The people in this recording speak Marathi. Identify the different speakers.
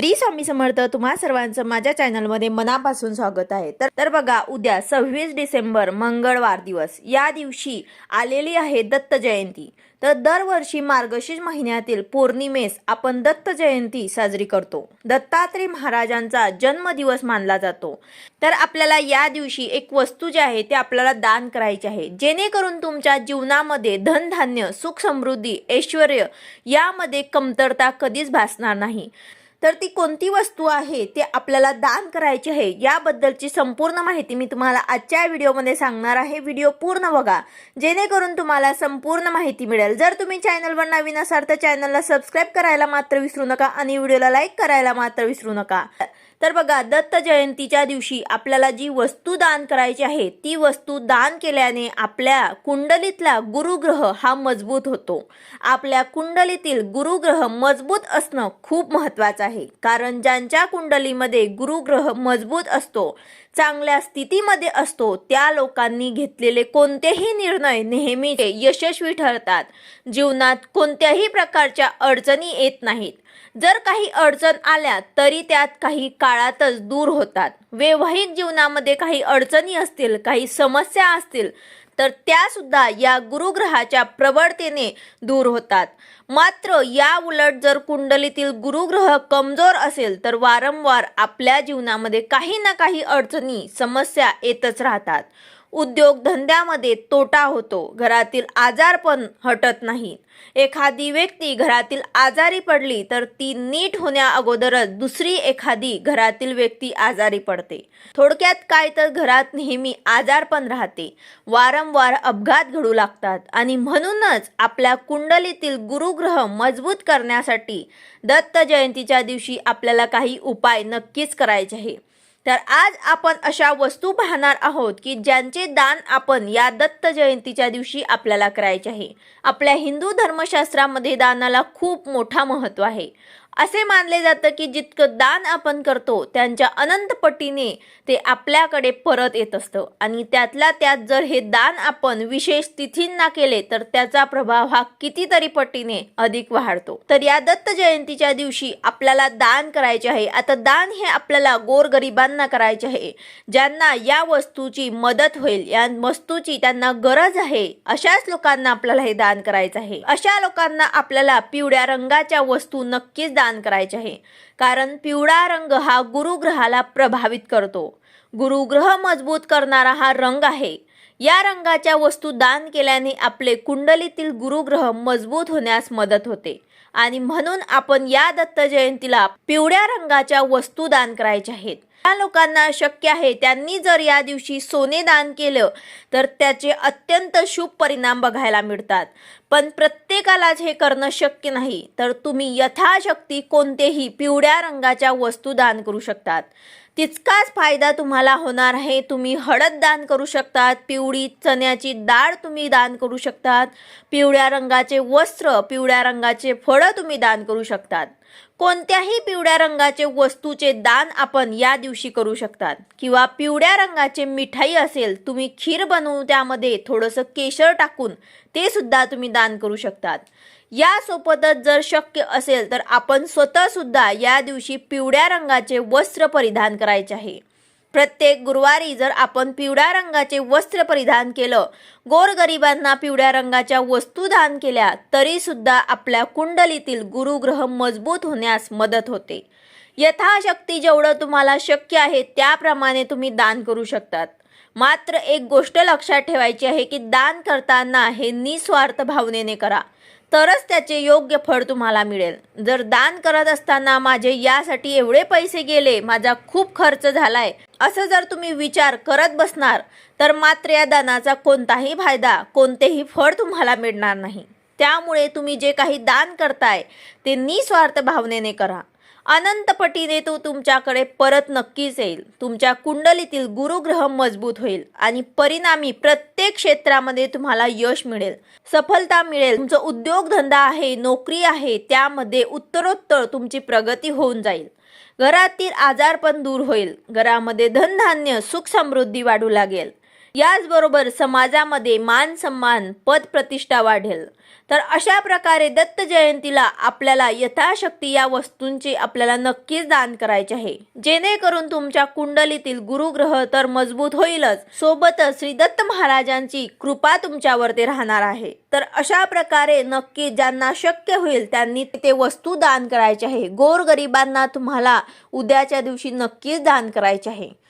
Speaker 1: श्री स्वामी समर्थ तुम्हा सर्वांचं माझ्या चॅनलमध्ये मनापासून स्वागत आहे. तर तर बघा उद्या सव्वीस डिसेंबर मंगळवार दिवस. या दिवशी आलेली आहे दत्त जयंती. तर दरवर्षी मार्गशीर्ष महिन्यातील पौर्णिमेस आपण दत्त जयंती साजरी करतो. दत्तात्रय महाराजांचा जन्मदिवस मानला जातो. तर आपल्याला या दिवशी एक वस्तू जी आहे ते आपल्याला दान करायची आहे. जेणेकरून तुमच्या जीवनामध्ये धनधान्य सुख समृद्धी ऐश्वर यामध्ये कमतरता कधीच भासणार नाही. तर ती कोणती वस्तू आहे ते आपल्याला दान करायची आहे याबद्दलची संपूर्ण माहिती मी तुम्हाला आजच्या व्हिडिओमध्ये सांगणार आहे. व्हिडिओ पूर्ण बघा. जेणेकरून तुम्हाला संपूर्ण माहिती मिळेल. जर तुम्ही चॅनलवर नवीन असाल तर चॅनलला सबस्क्राईब करायला मात्र विसरू नका आणि व्हिडिओला लाईक करायला मात्र विसरू नका. तर बघा दत्त जयंतीच्या दिवशी आपल्याला जी वस्तू दान करायची आहे ती वस्तू दान केल्याने आपल्या कुंडलीतला गुरुग्रह हा मजबूत होतो. आपल्या कुंडलीतील गुरुग्रह मजबूत असणं खूप महत्त्वाचं आहे. कारण ज्यांच्या कुंडलीमध्ये गुरुग्रह मजबूत असतो चांगल्या स्थितीमध्ये असतो त्या लोकांनी घेतलेले कोणतेही निर्णय नेहमी यशस्वी ठरतात. जीवनात कोणत्याही प्रकारच्या अडचणी येत नाहीत. जर काही अडचण आल्या तरी त्यात काही काळातच दूर होतात. वैवाहिक जीवनामध्ये काही अडचणी असतील काही समस्या असतील तर त्या सुद्धा या गुरुग्रहाच्या प्रबळतेने दूर होतात. मात्र या उलट जर कुंडलीतील गुरुग्रह कमजोर असेल तर वारंवार आपल्या जीवनामध्ये काही ना काही अडचणी समस्या येतच राहतात. उद्योग धंद्यामध्ये तोटा होतो. घरातील आजारपण हटत नाही एखादी व्यक्ती घरातील आजारी पडली तर ती नीट होण्या अगोदरच दुसरी एखादी घरातील व्यक्ती आजारी पडते. थोडक्यात काय तर घरात नेहमी आजारपण राहते. वारंवार अपघात घडू लागतात आणि म्हणूनच आपल्या कुंडलीतील गुरुग्रह मजबूत करण्यासाठी दत्त जयंतीच्या दिवशी आपल्याला काही उपाय नक्कीच करायचे आहे. तर आज आपण अशा वस्तू पाहणार आहोत की ज्यांचे दान आपण या दत्त जयंतीच्या दिवशी आपल्याला करायचे आहे. आपल्या हिंदू धर्मशास्त्रामध्ये दानाला खूप मोठा महत्त्व आहे. असे मानले जातं की जितकं दान आपण करतो त्यांच्या अनंत पटीने ते आपल्याकडे परत येत असतं. आणि त्यातल्या त्यात जर हे दान आपण विशेष तिथींना केले तर त्याचा प्रभाव हा कितीतरी पटीने अधिक वाढतो. तर या दत्त जयंतीच्या दिवशी आपल्याला दान करायचे आहे. आता दान हे आपल्याला गोरगरिबांना करायचे आहे ज्यांना या वस्तूची मदत होईल या वस्तूची त्यांना गरज आहे अशाच लोकांना आपल्याला हे दान करायचं आहे. अशा लोकांना आपल्याला पिवळ्या रंगाच्या वस्तू नक्कीच दान करायचे आहे. कारण पिवळा रंग हा गुरुग्रहाला प्रभावित करतो. गुरुग्रह मजबूत करणारा हा रंग आहे. या रंगाच्या वस्तू दान केल्याने आपले कुंडलीतील गुरुग्रह मजबूत होण्यास मदत होते. आणि म्हणून आपण या दत्त जयंतीला पिवळ्या रंगाच्या वस्तू दान करायच्या आहेत. ज्या लोकांना शक्य आहे त्यांनी जर या दिवशी सोने दान केलं तर त्याचे अत्यंत शुभ परिणाम बघायला मिळतात. पण प्रत्येकालाच हे करणं शक्य नाही तर तुम्ही यथाशक्ती कोणतेही पिवळ्या रंगाच्या वस्तू दान करू शकतात. तितकाच फायदा तुम्हाला होणार आहे. तुम्ही हळद दान करू शकतात पिवळी चण्याची डाळ तुम्ही दान करू शकतात पिवळ्या रंगाचे वस्त्र पिवळ्या रंगाचे फळं तुम्ही दान करू शकतात. कोणत्याही पिवळ्या रंगाचे वस्तूचे दान आपण या दिवशी करू शकतात. किंवा पिवळ्या रंगाचे मिठाई असेल तुम्ही खीर बनवून त्यामध्ये थोडंसं केशर टाकून ते सुद्धा तुम्ही दान करू शकतात. यासोबतच जर शक्य असेल तर आपण स्वतःसुद्धा या दिवशी पिवळ्या रंगाचे वस्त्र परिधान करायचे आहे. प्रत्येक गुरुवारी जर आपण पिवळ्या रंगाचे वस्त्र परिधान केलं गोरगरिबांना पिवळ्या रंगाच्या वस्तू दान केल्या तरीसुद्धा आपल्या कुंडलीतील गुरुग्रह मजबूत होण्यास मदत होते. यथाशक्ती जेवढं तुम्हाला शक्य आहे त्याप्रमाणे तुम्ही दान करू शकतात. मात्र एक गोष्ट लक्षात ठेवायची आहे की दान करताना हे निस्वार्थ भावनेने करा. तरच त्याचे योग्य फळ तुम्हाला मिळेल. जर दान करत असताना माझे यासाठी एवढे पैसे गेले माझा खूप खर्च झालाय असं जर तुम्ही विचार करत बसणार तर मात्र या दानाचा कोणताही फायदा कोणतेही फळ तुम्हाला मिळणार नाही. त्यामुळे तुम्ही जे काही दान करताय ते निस्वार्थ भावनेने करा. अनंतपटीने तो तुमच्याकडे परत नक्कीच येईल. तुमच्या कुंडलीतील गुरुग्रह मजबूत होईल आणि परिणामी प्रत्येक प्रत्येक क्षेत्रामध्ये तुम्हाला यश मिळेल सफलता मिळेल. तुमचा उद्योगधंदा आहे नोकरी आहे त्यामध्ये उत्तरोत्तर तुमची प्रगती होऊन जाईल. घरातील आजारपण दूर होईल. घरामध्ये धनधान्य सुख समृद्धी वाढू लागेल. याचबरोबर समाजामध्ये मान सन्मान पद प्रतिष्ठा वाढेल. तर अशा प्रकारे दत्त जयंतीला आपल्याला यथाशक्ती या वस्तूंची आपल्याला नक्कीच दान करायचे आहे. जेणेकरून तुमच्या कुंडलीतील गुरुग्रह तर मजबूत होईलच. सोबतच श्री दत्त महाराजांची कृपा तुमच्यावरती राहणार आहे. तर अशा प्रकारे नक्की ज्यांना शक्य होईल त्यांनी ते वस्तू दान करायचे आहे. गोरगरिबांना तुम्हाला उद्याच्या दिवशी नक्कीच दान करायचे आहे.